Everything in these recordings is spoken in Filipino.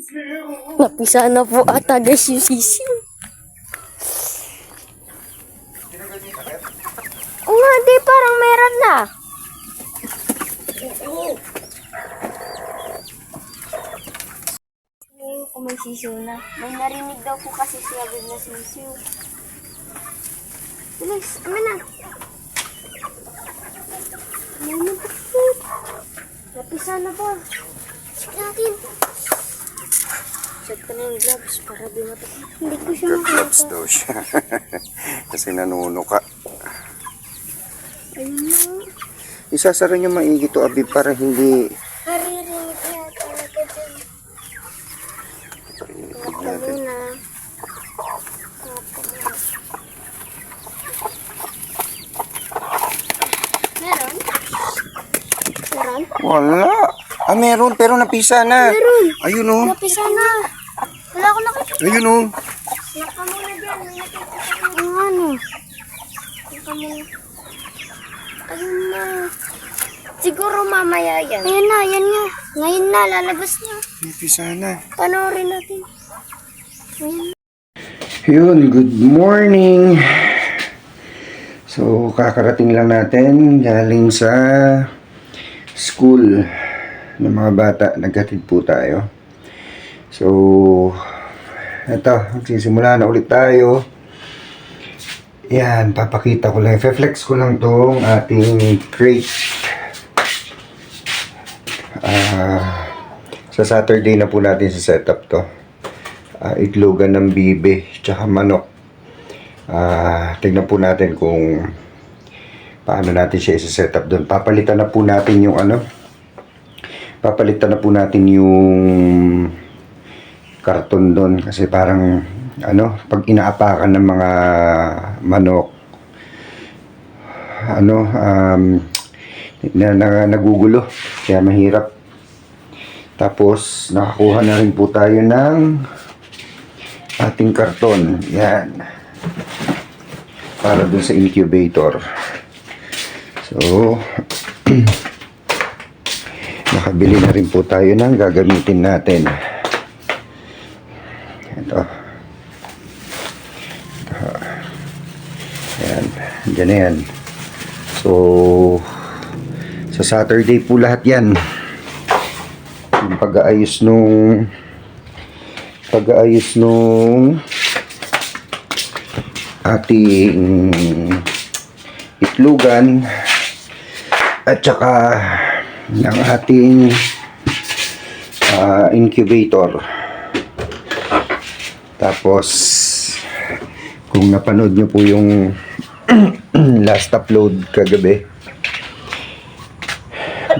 Napisa na po ata guys yung sisiw. Oo nga, di parang meron na. Ngayon ko may sisiw na. May narinig daw po kasi si Abib na sisiw. Bilis, amin na. Amin na po. Napisa na ba? Check natin. Check ko na yung gloves para di matakot. Hindi ko siya Gloves makita. daw siya. Kasi nanuno ka. Ayun na. Isasara niyo maigi to, Abi, para hindi... Naririnig niya talaga dyan. Parinig Ito natin. muna. Meron? Meron? Wala. Ah, meron, pero napisa na. Meron. Ayun o. Napisa na. Ayun oh. o. Naka muna dyan. Ang ano? Naka muna. Ayun na. Siguro mamaya yan. Ayun na, yan nga. Ngayon na, lalabas na. Napisa na. Panoorin natin. Ayun. Yun, good morning. So, kakarating lang natin galing sa school ng mga bata. Nagkatid po tayo. So, eto, magsisimula na ulit tayo. Yan, papakita ko lang. Flex ko lang tong ating crate. Ah, sa Saturday na po natin sa setup to ah, itlogan ng bibe tsaka manok. Ah, tignan po natin kung paano natin siya isa-set up doon. Papalitan na po natin yung ano. Papalitan na po natin yung karton doon kasi parang ano, pag inaapakan ng mga manok ano um, na, na, nagugulo kaya mahirap tapos nakakuha na rin po tayo ng ating karton. Yan. Para dun sa incubator. So, nakabili na rin po tayo ng gagamitin natin. Ito. Ito. Yan. Diyan na yan. So, sa Saturday po lahat yan. Yung pag-aayos nung pag-aayos nung ating itlugan at saka ng ating ah, incubator tapos kung napanood nyo po yung last upload kagabi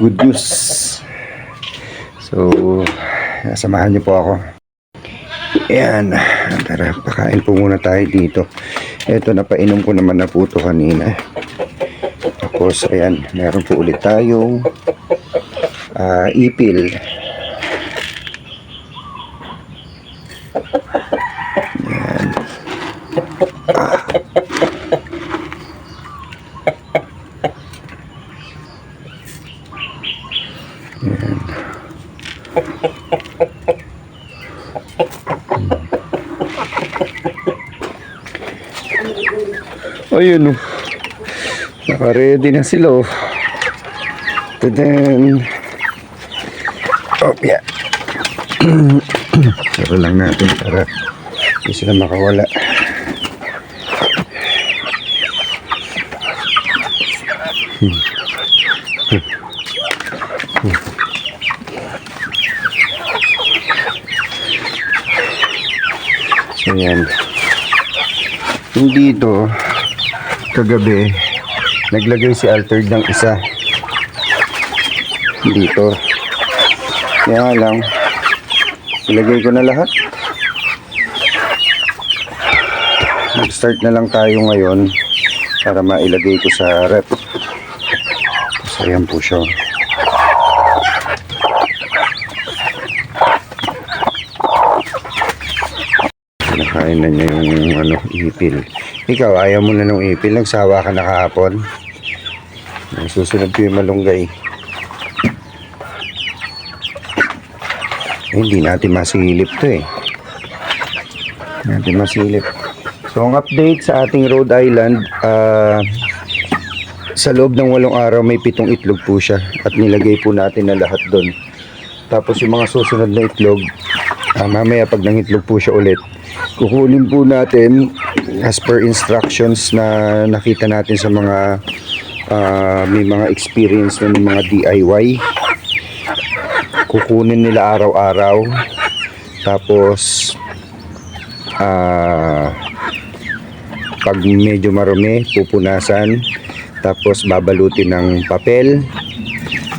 good news so samahan nyo po ako Ayan. Tara, pakain po muna tayo dito. Ito, napainom ko naman na po ito kanina. Tapos, ayan, meron po ulit tayong ah, ipil. Ayun, oh. Naka-ready na sila, oh. Tadam. Oh, yeah. Saro lang natin para hindi sila makawala. Hmm. Hmm. Hmm. So, yan. Yung dito, kagabi, naglagay si Altered ng isa. Dito. Kaya nga lang, ilagay ko na lahat. Mag-start na lang tayo ngayon para mailagay ko sa rep. So, ayan po siya. Nakain na niya yung ano, ipil. Ikaw, ayaw mo na ng ipil. Nagsawa ka na kahapon. Susunod ko yung malunggay. Eh, hindi natin masilip to eh. Natin masilip. So, ang update sa ating Rhode Island, ah, sa loob ng walong araw may pitong itlog po siya at nilagay po natin na lahat doon. Tapos yung mga susunod na itlog, ah, mamaya pag nangitlog po siya ulit, kukunin po natin as per instructions na nakita natin sa mga ah, may mga experience na ng mga DIY. Kukunin nila araw-araw. Tapos ah pag medyo marumi, pupunasan. Tapos babalutin ng papel.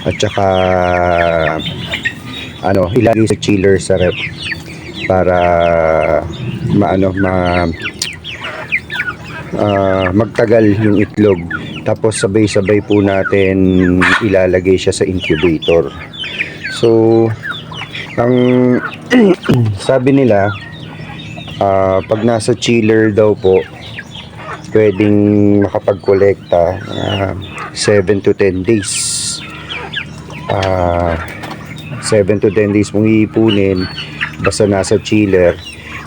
At saka ano, ilagay sa chiller sa rep para maano ma ah, magtagal yung itlog. Tapos sabay-sabay po natin ilalagay siya sa incubator. So, ang sabi nila, ah, pag nasa chiller daw po, pwedeng makapag-kolekta 7 to 10 days. Ah, 7 to 10 days mong iipunin basta nasa chiller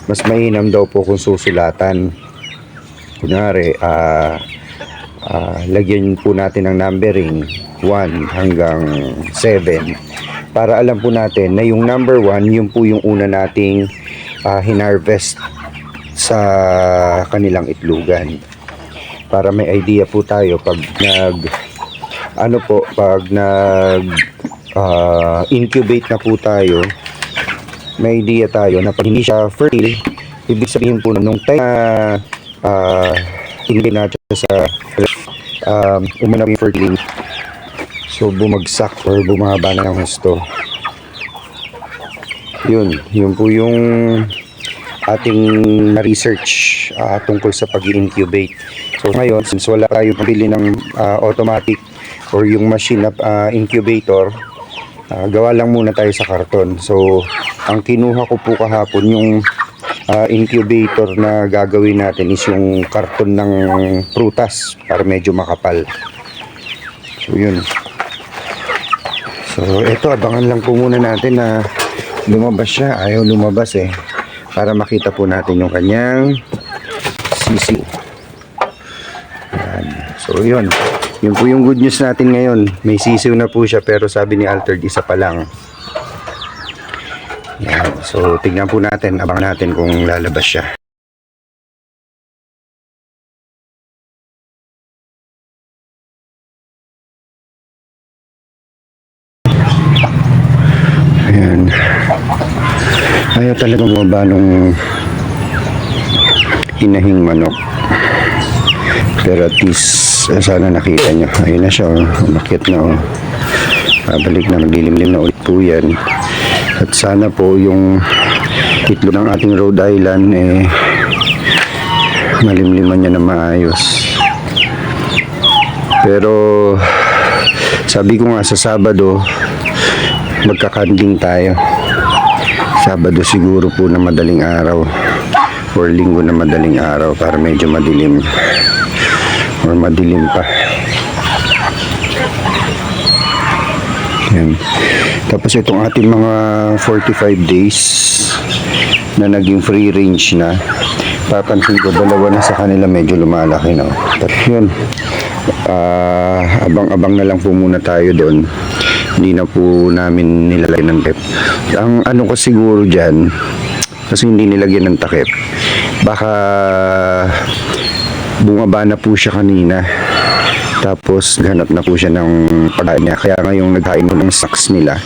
mas mainam daw po kung susulatan. Kunwari ah ah, lagyan po natin ng numbering 1 hanggang 7 para alam po natin na yung number 1 yun po yung una nating ah, hinarvest sa kanilang itlugan. Para may idea po tayo pag nag ano po pag nag ah, incubate na po tayo. May idea tayo na pag hindi siya fertile ibig sabihin po nung time na uh, hindi natin sa um, umana yung fertile so bumagsak or bumaba na ng husto. Yun yun po yung ating research ah, tungkol sa pag incubate so ngayon since wala tayo pabili ng ah, automatic or yung machine na ah, incubator Ah, gawa lang muna tayo sa karton. So, ang kinuha ko po kahapon yung ah, incubator na gagawin natin is yung karton ng prutas para medyo makapal. So, yun. So, eto, abangan lang po muna natin na lumabas siya. Ayaw lumabas eh. Para makita po natin yung kanyang sisi. Yan. So, yun. Yun po yung good news natin ngayon. May sisiw na po siya pero sabi ni Altered isa pa lang. Yan. So, tignan po natin. Abangan natin kung lalabas siya. Ayan. Ayaw talaga bumaba nung inahing manok. Pero at least, eh, sana nakita nyo. Ayun na siya, oh. umakyat na. Oh. Babalik na, maglilimlim na ulit po yan. At sana po yung itlog ng ating Rhode Island, eh, malimliman niya na maayos. Pero, sabi ko nga sa Sabado, magkakanding tayo. Sabado siguro po na madaling araw or linggo na madaling araw para medyo madilim or madilim pa. Yan. Tapos itong ating mga 45 days na naging free range na papansin ko dalawa na sa kanila medyo lumalaki na. Tapos yun, ah, abang-abang na lang po muna tayo doon. Hindi na po namin nilalagay ng takip. Ang ano ko siguro dyan, kasi hindi nilagyan ng takip, baka bumaba na po siya kanina. Tapos ganap na po siya ng pagkain niya. Kaya ngayong naghain mo ng snacks nila,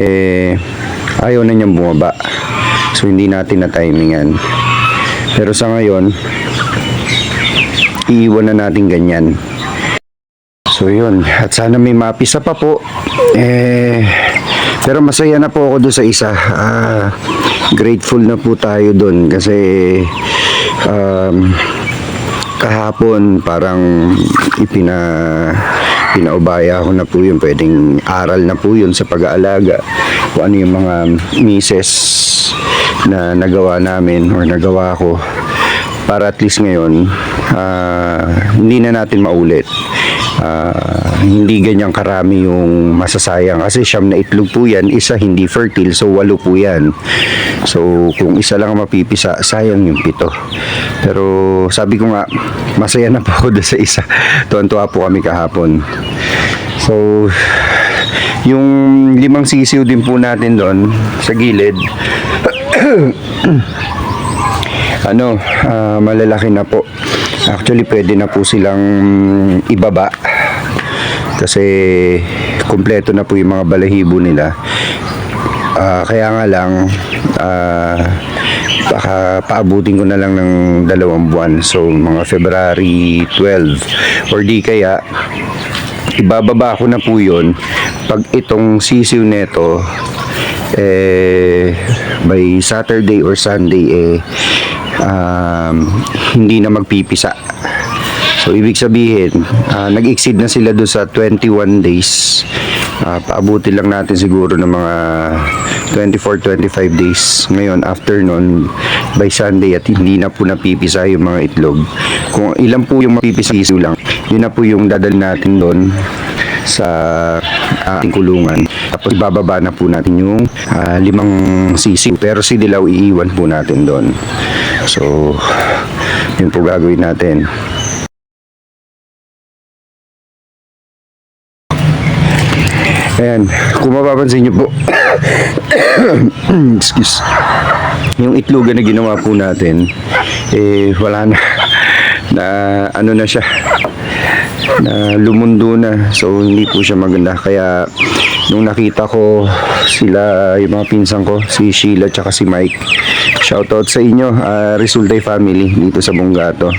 eh, ayaw na niyang bumaba. So hindi natin na timingan. Pero sa ngayon, iiwan na natin ganyan. So yun, at sana may mapisa pa po. Eh, pero masaya na po ako doon sa isa. Ah, grateful na po tayo doon kasi um, kahapon parang ipina pinaubaya ko na po yun. Pwedeng aral na po yun sa pag-aalaga. Kung ano yung mga mises na nagawa namin or nagawa ko para at least ngayon ah, hindi na natin maulit ah, hindi ganyang karami yung masasayang kasi siyam na itlog po yan isa hindi fertile so walo po yan. So kung isa lang ang mapipisa sayang yung pito. Pero sabi ko nga masaya na po ako sa isa. Tuwan-tuwa po kami kahapon. So yung limang sisiw din po natin doon sa gilid ano, ah, malalaki na po. Actually, pwede na po silang ibaba. Kasi kumpleto na po yung mga balahibo nila. Ah, kaya nga lang, ah, baka paabutin ko na lang ng dalawang buwan. So, mga February 12. Or di kaya, ibababa ko na po yun pag itong sisiw neto eh by Saturday or Sunday eh um, hindi na magpipisa. So ibig sabihin ah, nag-exceed na sila doon sa 21 days. Ah, paabuti lang natin siguro ng mga 24-25 days ngayon after nun by Sunday at hindi na po napipisa yung mga itlog. Kung ilan po yung mapipisa lang yun na po yung dadal natin doon sa ating kulungan. Tapos ibababa na po natin yung ah, limang sisiw. Pero si Dilaw iiwan po natin doon. So, yun po gagawin natin. Ayan, kung mapapansin nyo po, excuse, yung itlogan na ginawa po natin, eh, wala na, na, ano na siya, na lumundo na. So, hindi po siya maganda. Kaya, nung nakita ko sila, yung mga pinsan ko, si Sheila at si Mike, shoutout sa inyo, uh, Resultay family dito sa Bungato.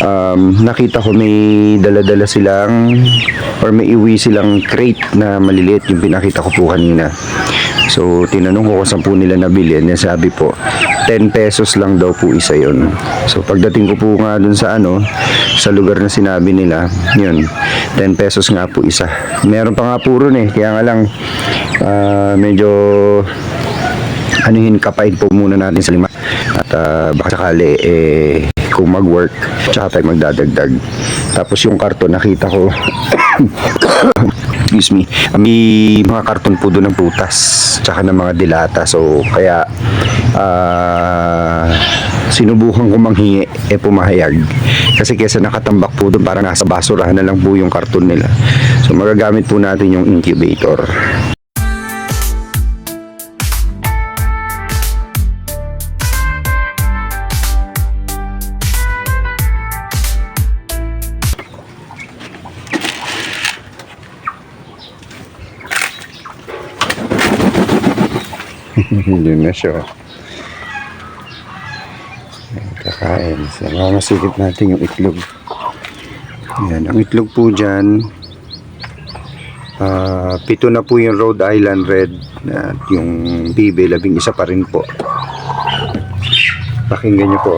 Um, nakita ko may dala-dala silang or may iwi silang crate na maliliit yung pinakita ko po kanina. So, tinanong ko kung po nila nabili. And sabi po, 10 pesos lang daw po isa yon. So, pagdating ko po nga dun sa ano, sa lugar na sinabi nila, yun, 10 pesos nga po isa. Meron pa nga po ron eh. Kaya nga lang, ah, medyo anuhin kapain po muna natin sa lima. At ah, baka sakali, eh, kung mag-work, tsaka tayo magdadagdag. Tapos yung karton, nakita ko, excuse me, may mga karton po doon ng prutas, tsaka ng mga dilata. So, kaya, ah, sinubukan ko manghingi, eh pumahayag. Kasi kesa nakatambak po doon, parang nasa basurahan na lang po yung karton nila. So, magagamit po natin yung incubator. Hindi na siya. Ayan, Kakain. So, mamasigit natin yung itlog. Yan, ang itlog po dyan, ah, pito na po yung Rhode Island Red at yung bibe, labing isa pa rin po. Pakinggan nyo po.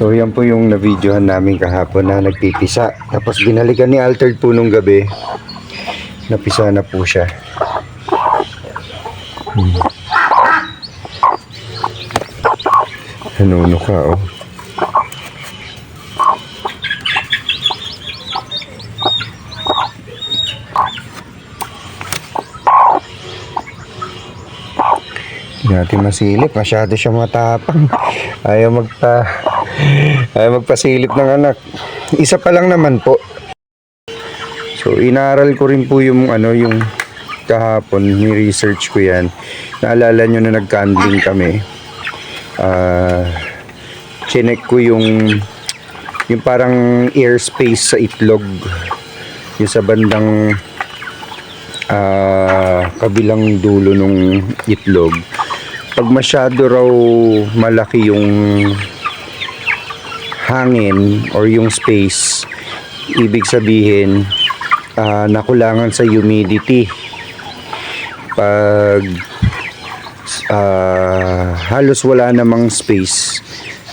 So yan po yung na-videohan namin kahapon na nagpipisa. Tapos binalikan ni Altered po nung gabi. Napisa na po siya. Hmm. Nanuno ka oh. Hindi natin masilip. Masyado siya matapang. Ayaw magpa... Ayaw magpasilip ng anak. Isa pa lang naman po. So, inaral ko rin po yung ano, yung kahapon, ni-research ko yan. Naalala nyo na nag-candling kami. Ah... chinek ko yung yung parang airspace sa itlog yung sa bandang ah, kabilang dulo nung itlog pag masyado raw malaki yung hangin or yung space ibig sabihin ah, nakulangan sa humidity. Pag ah, halos wala namang space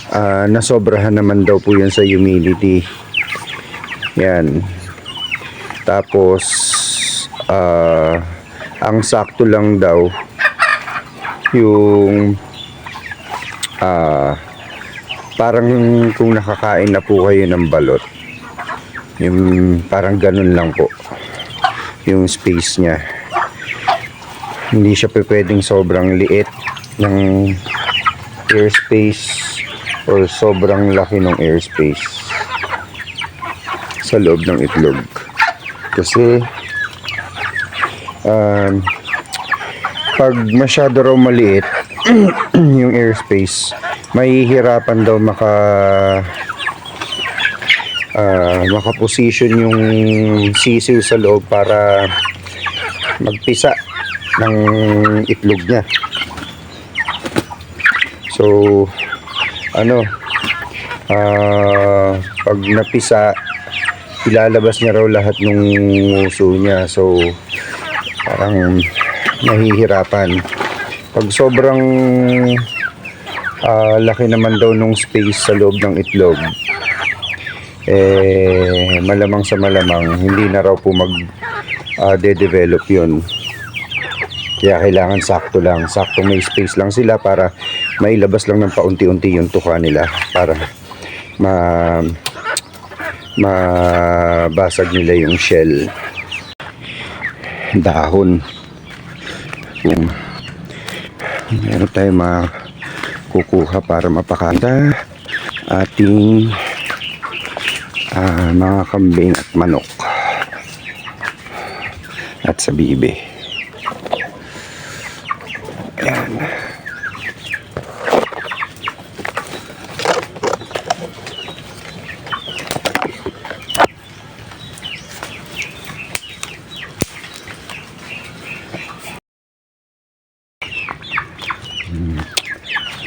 ah, nasobrahan naman daw po yan sa humidity. Yan. Tapos ah, ang sakto lang daw yung ah parang kung nakakain na po kayo ng balot yung parang ganun lang po yung space niya. Hindi siya pwedeng sobrang liit ng airspace or sobrang laki ng airspace sa loob ng itlog. Kasi um, pag masyado raw maliit yung airspace mahihirapan daw maka ah, makaposition yung sisiw sa loob para magpisa ng itlog niya. So ano ah, pag napisa ilalabas niya raw lahat ng uso niya. So parang nahihirapan pag sobrang ah, laki naman daw nung space sa loob ng itlog. Eh malamang sa malamang hindi na raw po mag ah, de-develop yun. Kaya kailangan sakto lang sakto may space lang sila para mailabas lang ng paunti-unti yung tuka nila para ma mabasag nila yung shell. Dahon. Kung meron tayo makukuha para mapakanta ating ah, mga kambing at manok at sa bibe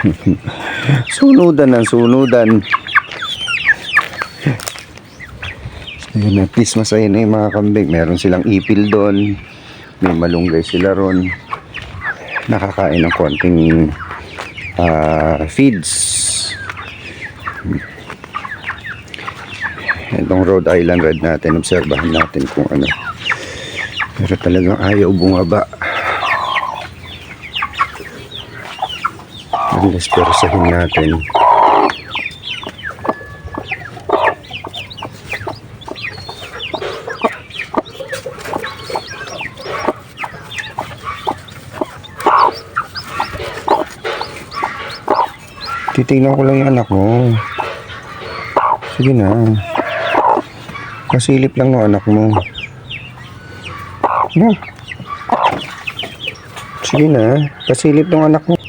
sunudan ng sunudan. Ayun, at least masaya na yung mga kambing. Meron silang ipil doon. May malunggay sila ron. Nakakain ng konting ah, feeds. Itong Rhode Island Red natin, obserbahan natin kung ano. Pero talagang ayaw bumaba. Unless persahin natin. Titingnan ko lang yung anak mo. Sige na. Kasilip lang ng anak mo. No. Sige na. Kasilip ng anak mo.